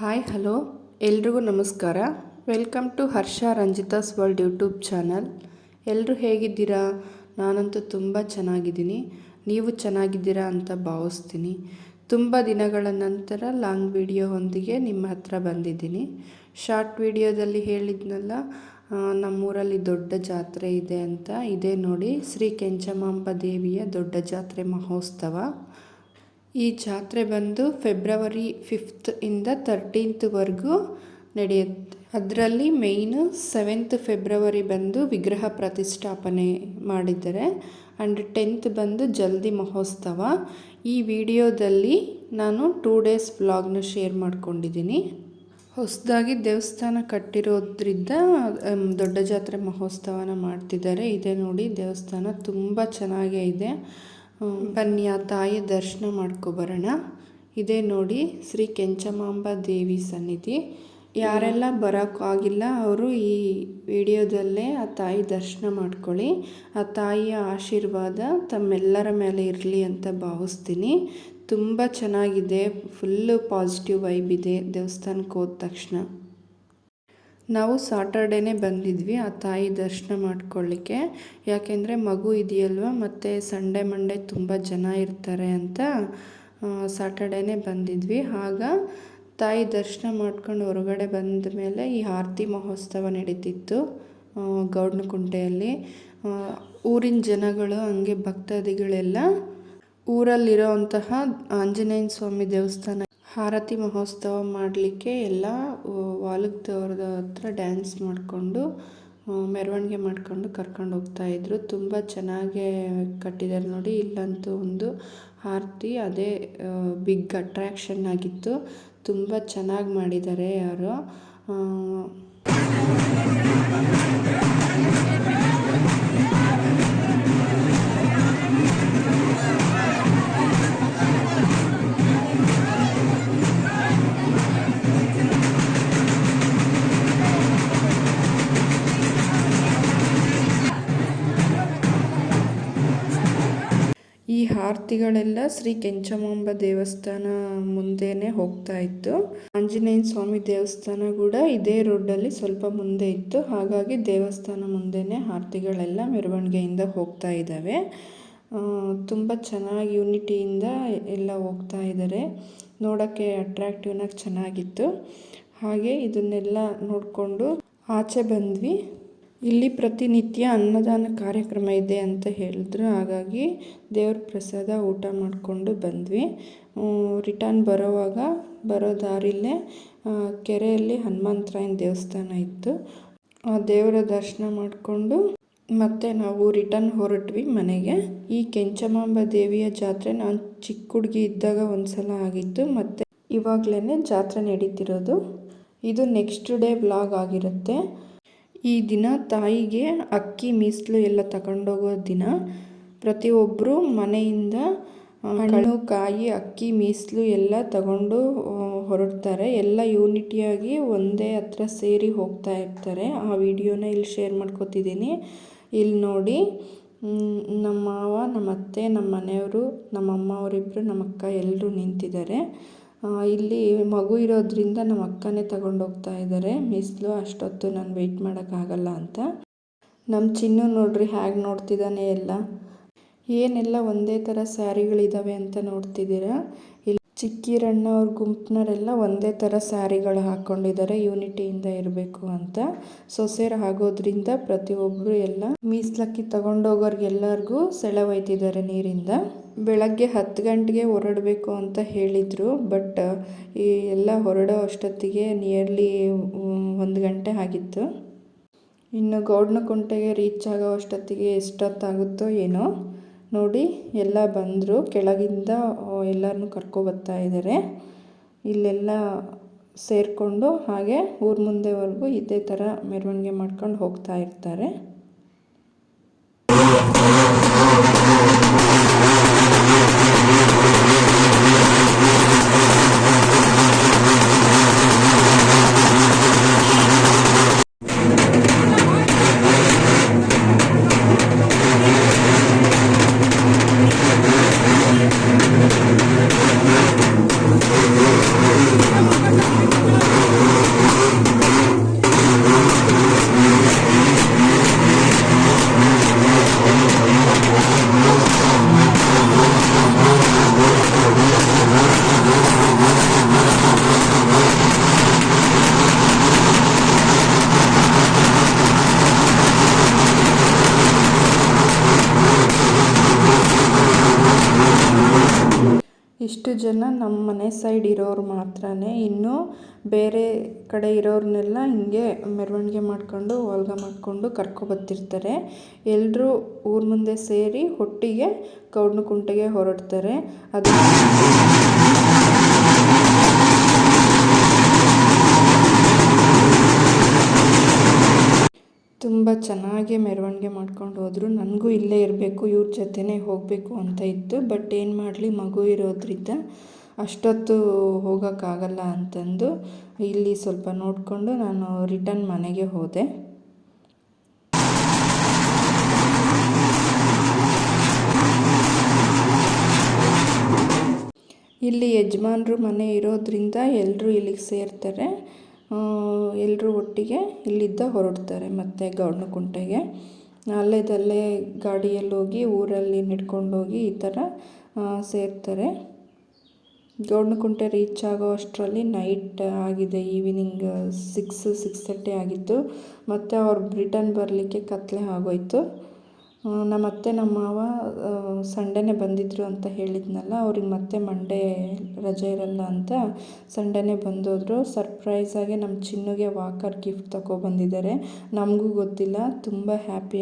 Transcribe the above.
Hi, hello. ಎಲ್ರಿಗೂ ನಮಸ್ಕಾರ. Welcome to Harsha Ranjitha's world YouTube channel. ಎಲ್ಲರೂ ಹೇಗಿದ್ದೀರಾ? ನಾನಂತೂ ತುಂಬ ಚೆನ್ನಾಗಿದ್ದೀನಿ. ನೀವು ಚೆನ್ನಾಗಿದ್ದೀರಾ ಅಂತ ಭಾವಿಸ್ತೀನಿ. ತುಂಬ ದಿನಗಳ ನಂತರ ಲಾಂಗ್ ವಿಡಿಯೋ ಹೊಂದಿಗೆ ನಿಮ್ಮ ಹತ್ರ ಬಂದಿದ್ದೀನಿ. ಶಾರ್ಟ್ ವಿಡಿಯೋದಲ್ಲಿ ಹೇಳಿದ್ನಲ್ಲ ನಮ್ಮೂರಲ್ಲಿ ದೊಡ್ಡ ಜಾತ್ರೆ ಇದೆ ಅಂತ. ಇದೇ ನೋಡಿ ಶ್ರೀ ಕೆಂಚಮಾಂಬ ದೇವಿಯ ದೊಡ್ಡ ಜಾತ್ರೆ ಮಹೋತ್ಸವ. ಈ ಜಾತ್ರೆ ಬಂದು ಫೆಬ್ರವರಿ ಫಿಫ್ತ್ ಇಂದ ತರ್ಟೀನ್ತ್ವರೆಗೂ ನಡೆಯುತ್ತೆ. ಅದರಲ್ಲಿ ಮೇಯ್ನು ಸೆವೆಂತ್ ಫೆಬ್ರವರಿ ಬಂದು ವಿಗ್ರಹ ಪ್ರತಿಷ್ಠಾಪನೆ ಮಾಡಿದ್ದಾರೆ. ಆ್ಯಂಡ್ ಟೆಂತ್ ಬಂದು ಜಲ್ದಿ ಮಹೋತ್ಸವ. ಈ ವಿಡಿಯೋದಲ್ಲಿ ನಾನು ಟೂ ಡೇಸ್ ವ್ಲಾಗ್ನ ಶೇರ್ ಮಾಡ್ಕೊಂಡಿದ್ದೀನಿ. ಹೊಸದಾಗಿ ದೇವಸ್ಥಾನ ಕಟ್ಟಿರೋದ್ರಿಂದ ದೊಡ್ಡ ಜಾತ್ರೆ ಮಹೋತ್ಸವನ ಮಾಡ್ತಿದ್ದಾರೆ. ಇದೆ ನೋಡಿ ದೇವಸ್ಥಾನ ತುಂಬ ಚೆನ್ನಾಗೇ ಇದೆ. ಬನ್ನಿ ಆ ತಾಯಿ ದರ್ಶನ ಮಾಡ್ಕೊಬರೋಣ ಇದೇ ನೋಡಿ ಶ್ರೀ ಕೆಂಚಮಾಂಬ ದೇವಿ ಸನ್ನಿಧಿ. ಯಾರೆಲ್ಲ ಬರೋಕ್ಕಾಗಿಲ್ಲ ಅವರು ಈ ವಿಡಿಯೋದಲ್ಲೇ ಆ ತಾಯಿ ದರ್ಶನ ಮಾಡ್ಕೊಳ್ಳಿ. ಆ ತಾಯಿಯ ಆಶೀರ್ವಾದ ತಮ್ಮೆಲ್ಲರ ಮೇಲೆ ಇರಲಿ ಅಂತ ಭಾವಿಸ್ತೀನಿ. ತುಂಬ ಚೆನ್ನಾಗಿದೆ, ಫುಲ್ಲು ಪಾಸಿಟಿವ್ ವೈಬ್ ಇದೆ ದೇವಸ್ಥಾನಕ್ಕೆ ಹೋದ ತಕ್ಷಣ. ನಾವು ಸಾಟರ್ಡೇನೇ ಬಂದಿದ್ವಿ, ಆ ತಾಯಿ ದರ್ಶನ ಮಾಡ್ಕೊಳ್ಳಿಕ್ಕೆ ಯಾಕೆಂದರೆ ಮಗು ಇದೆಯಲ್ವ, ಮತ್ತು ಸಂಡೇ ಮಂಡೇ ತುಂಬ ಜನ ಇರ್ತಾರೆ ಅಂತ ಸಾಟರ್ಡೇನೇ ಬಂದಿದ್ವಿ. ಆಗ ತಾಯಿ ದರ್ಶನ ಮಾಡ್ಕೊಂಡು ಹೊರಗಡೆ ಬಂದ ಮೇಲೆ ಈ ಆರತಿ ಮಹೋತ್ಸವ ನಡೀತಿತ್ತು ಗೌಡನಕುಂಟೆಯಲ್ಲಿ. ಊರಿನ ಜನಗಳು, ಹಂಗೆ ಭಕ್ತಾದಿಗಳೆಲ್ಲ ಊರಲ್ಲಿರೋ ಅಂತಹ ಆಂಜನೇಯ ಸ್ವಾಮಿ ದೇವಸ್ಥಾನ ಆರತಿ ಮಹೋತ್ಸವ ಮಾಡಲಿಕ್ಕೆ ಎಲ್ಲ ವಾಲಗ್ದವ್ರದ ಹತ್ರ ಡ್ಯಾನ್ಸ್ ಮಾಡಿಕೊಂಡು ಮೆರವಣಿಗೆ ಮಾಡ್ಕೊಂಡು ಕರ್ಕೊಂಡು ಹೋಗ್ತಾಯಿದ್ರು ತುಂಬ ಚೆನ್ನಾಗೇ ಕಟ್ಟಿದ್ದಾರೆ ನೋಡಿ. ಇಲ್ಲಂತೂ ಒಂದು ಆರತಿ ಅದೇ ಬಿಗ್ ಅಟ್ರ್ಯಾಕ್ಷನ್ ಆಗಿತ್ತು. ತುಂಬ ಚೆನ್ನಾಗಿ ಮಾಡಿದ್ದಾರೆ ಯಾರೋ. ಈ ಆರತಿಗಳೆಲ್ಲ ಶ್ರೀ ಕೆಂಚಮಾಂಬ ದೇವಸ್ಥಾನ ಮುಂದೆನೆ ಹೋಗ್ತಾ ಇತ್ತು. ಆಂಜನೇಯ ಸ್ವಾಮಿ ದೇವಸ್ಥಾನ ಕೂಡ ಇದೇ ರೋಡಲ್ಲಿ ಸ್ವಲ್ಪ ಮುಂದೆ ಇತ್ತು. ಹಾಗಾಗಿ ದೇವಸ್ಥಾನ ಮುಂದೆನೆ ಆರತಿಗಳೆಲ್ಲ ಮೆರವಣಿಗೆಯಿಂದ ಹೋಗ್ತಾ ಇದ್ದಾವೆ. ತುಂಬ ಚೆನ್ನಾಗಿ ಯೂನಿಟಿಯಿಂದ ಎಲ್ಲ ಹೋಗ್ತಾ ಇದ್ದಾರೆ. ನೋಡೋಕ್ಕೆ ಅಟ್ರಾಕ್ಟಿವ್ನಾಗಿ ಚೆನ್ನಾಗಿತ್ತು. ಹಾಗೆ ಇದನ್ನೆಲ್ಲ ನೋಡಿಕೊಂಡು ಆಚೆ ಬಂದ್ವಿ. ಇಲ್ಲಿ ಪ್ರತಿನಿತ್ಯ ಅನ್ನದಾನ ಕಾರ್ಯಕ್ರಮ ಇದೆ ಅಂತ ಹೇಳಿದ್ರು. ಹಾಗಾಗಿ ದೇವ್ರ ಪ್ರಸಾದ ಊಟ ಮಾಡಿಕೊಂಡು ಬಂದ್ವಿ. ರಿಟರ್ನ್ ಬರೋವಾಗ ಬರೋ ದಾರಿಲ್ಲೇ ಕೆರೆಯಲ್ಲಿ ಹನುಮಂತರಾಯನ ದೇವಸ್ಥಾನ ಇತ್ತು. ಆ ದೇವರ ದರ್ಶನ ಮಾಡಿಕೊಂಡು ಮತ್ತೆ ನಾವು ರಿಟರ್ನ್ ಹೊರಟ್ವಿ ಮನೆಗೆ. ಈ ಕೆಂಚಮಾಂಬ ದೇವಿಯ ಜಾತ್ರೆ ನಾನು ಚಿಕ್ಕ ಹುಡುಗಿ ಇದ್ದಾಗ ಒಂದ್ಸಲ ಆಗಿತ್ತು. ಮತ್ತು ಇವಾಗಲೇ ಜಾತ್ರೆ ನಡೀತಿರೋದು. ಇದು ನೆಕ್ಸ್ಟ್ ಡೇ ವ್ಲಾಗ್ ಆಗಿರುತ್ತೆ. ಈ ದಿನ ತಾಯಿಗೆ ಅಕ್ಕಿ, ಮೀಸಲು ಎಲ್ಲ ತಗೊಂಡೋಗೋ ದಿನ ಪ್ರತಿಯೊಬ್ಬರು ಮನೆಯಿಂದ ಹಣ್ಣು, ಕಾಯಿ, ಅಕ್ಕಿ, ಮೀಸಲು ಎಲ್ಲ ತಗೊಂಡು ಹೊರಡ್ತಾರೆ. ಎಲ್ಲ ಯೂನಿಟಿಯಾಗಿ ಒಂದೇ ಹತ್ರ ಸೇರಿ ಹೋಗ್ತಾ ಇರ್ತಾರೆ. ಆ ವಿಡಿಯೋನ ಇಲ್ಲಿ ಶೇರ್ ಮಾಡ್ಕೊತಿದ್ದೀನಿ. ಇಲ್ಲಿ ನೋಡಿ ನಮ್ಮ ಮಾವ, ನಮ್ಮ ಅತ್ತೆ, ನಮ್ಮ ಮನೆಯವರು, ನಮ್ಮ ಅಮ್ಮ ಅವರಿಬ್ಬರು ನಮ್ಮ ಅಕ್ಕ ಎಲ್ಲರೂ ನಿಂತಿದ್ದಾರೆ. ಇಲ್ಲಿ ಮಗು ಇರೋದ್ರಿಂದ ನಮ್ಮ ಅಕ್ಕನೇ ತಗೊಂಡು ಹೋಗ್ತಾ ಇದ್ದಾರೆ ಮಿಸ್ಲು ಅಷ್ಟೊತ್ತು ನಾನು ವೆಯ್ಟ್ ಮಾಡೋಕ್ಕಾಗಲ್ಲ ಅಂತ. ನಮ್ಮ ಚಿನ್ನು ನೋಡ್ರಿ ಹೇಗೆ ನೋಡ್ತಿದ್ದಾನೆ ಎಲ್ಲ. ಏನೆಲ್ಲ ಒಂದೇ ಥರ ಸ್ಯಾರಿಗಳಿದ್ದಾವೆ ಅಂತ ನೋಡ್ತಿದ್ದೀರಾ? ಚಿಕ್ಕಿರಣ್ಣ ಅವ್ರ ಗುಂಪಿನವರೆಲ್ಲ ಒಂದೇ ಥರ ಸ್ಯಾರಿಗಳು ಹಾಕ್ಕೊಂಡಿದ್ದಾರೆ ಯೂನಿಟಿಯಿಂದ ಇರಬೇಕು ಅಂತ. ಸೊಸೆರು ಆಗೋದ್ರಿಂದ ಪ್ರತಿಯೊಬ್ಬರು ಎಲ್ಲ ಮೀಸ್ಲಕ್ಕಿ ತಗೊಂಡೋಗೋರ್ಗೆಲ್ಲರಿಗೂ ಸೆಳೆವೈತಿದ್ದಾರೆ ನೀರಿಂದ. ಬೆಳಗ್ಗೆ ಹತ್ತು ಗಂಟೆಗೆ ಹೊರಡಬೇಕು ಅಂತ ಹೇಳಿದರು. ಬಟ್ ಈ ಎಲ್ಲ ಹೊರಡೋ ಅಷ್ಟೊತ್ತಿಗೆ ನಿಯರ್ಲಿ ಒಂದು ಗಂಟೆ ಆಗಿತ್ತು. ಇನ್ನು ಗೌಡ್ನಕುಂಟೆಗೆ ರೀಚ್ ಆಗೋ ಅಷ್ಟೊತ್ತಿಗೆ ಎಷ್ಟೊತ್ತಾಗುತ್ತೋ ಏನೋ. ನೋಡಿ, ಎಲ್ಲ ಬಂದರು. ಕೆಳಗಿಂದ ಎಲ್ಲರನ್ನೂ ಕರ್ಕೊಬರ್ತಾ ಇದ್ದಾರೆ ಇಲ್ಲೆಲ್ಲ ಸೇರಿಕೊಂಡು ಹಾಗೆ ಊರ ಮುಂದೆವರೆಗೂ ಇದೇ ಥರ ಮೆರವಣಿಗೆ ಮಾಡ್ಕೊಂಡು ಹೋಗ್ತಾ ಇರ್ತಾರೆ. ಇಷ್ಟು ಜನ ನಮ್ಮ ಮನೆ ಸೈಡ್ ಇರೋರು ಮಾತ್ರನೇ, ಇನ್ನು ಬೇರೆ ಕಡೆ ಇರೋರನ್ನೆಲ್ಲ ಹಿಂಗೆ ಮೆರವಣಿಗೆ ಮಾಡ್ಕೊಂಡು ಓಲ್ಗ ಮಾಡಿಕೊಂಡು ಕರ್ಕೊಬತ್ತಿರ್ತಾರೆ ಎಲ್ಲರೂ ಊರ ಮುಂದೆ ಸೇರಿ, ಒಟ್ಟಿಗೆ ಗೌಡ್ನಕುಂಟೆಗೆ ಹೊರಡ್ತಾರೆ. ಅದು ತುಂಬ ಚೆನ್ನಾಗಿ ಮೆರವಣಿಗೆ ಮಾಡ್ಕೊಂಡು ಹೋದರು. ನನಗೂ ಇಲ್ಲೇ ಇರಬೇಕು, ಇವ್ರ ಜೊತೆನೇ ಹೋಗಬೇಕು ಅಂತ ಇತ್ತು. ಬಟ್ ಏನು ಮಾಡಲಿ, ಮಗು ಇರೋದ್ರಿಂದ ಅಷ್ಟೊತ್ತು ಹೋಗೋಕ್ಕಾಗಲ್ಲ ಅಂತಂದು ಇಲ್ಲಿ ಸ್ವಲ್ಪ ನೋಡಿಕೊಂಡು ನಾನು ರಿಟರ್ನ್ ಮನೆಗೆ ಹೋದೆ. ಇಲ್ಲಿ ಯಜಮಾನ್ರು ಮನೆ ಇರೋದ್ರಿಂದ ಎಲ್ಲರೂ ಇಲ್ಲಿಗೆ ಸೇರ್ತಾರೆ. ಎಲ್ಲರೂ ಒಟ್ಟಿಗೆ ಇಲ್ಲಿದ್ದ ಹೊರಡ್ತಾರೆ ಮತ್ತು ಗೌಡ್ನಕುಂಟೆಗೆ. ಅಲ್ಲೇದಲ್ಲೇ ಗಾಡಿಯಲ್ಲಿ ಹೋಗಿ ಊರಲ್ಲಿ ನಡ್ಕೊಂಡೋಗಿ ಈ ಥರ ಸೇರ್ತಾರೆ. ಗೌಡ್ನಕುಂಟೆ ರೀಚ್ ಆಗೋ ಅಷ್ಟರಲ್ಲಿ ನೈಟ್ ಆಗಿದೆ ಈವ್ನಿಂಗ್ ಸಿಕ್ಸ್ ಸಿಕ್ಸ್ ತರ್ಟಿ ಆಗಿತ್ತು. ಮತ್ತು ಅವ್ರು ರಿಟರ್ನ್ ಬರಲಿಕ್ಕೆ ಕತ್ತಲೆ ಆಗೋಯ್ತು. ನಮ್ಮ ಅತ್ತೆ ನಮ್ಮ ಮಾವ ಸಂಡೇನೇ ಬಂದಿದ್ದರು ಅಂತ ಹೇಳಿದ್ನಲ್ಲ, ಅವ್ರಿಗೆ ಮತ್ತೆ ಮಂಡೇ ರಜೆ ಇರಲ್ಲ ಅಂತ ಸಂಡೇನೇ ಬಂದೋದ್ರು. ಸರ್ಪ್ರೈಸಾಗಿ ನಮ್ಮ ಚಿನ್ನುಗೆ ವಾಕರ್ ಗಿಫ್ಟ್ ತಗೊಬಂದಿದ್ದಾರೆ ನಮಗೂ ಗೊತ್ತಿಲ್ಲ, ತುಂಬ ಹ್ಯಾಪಿ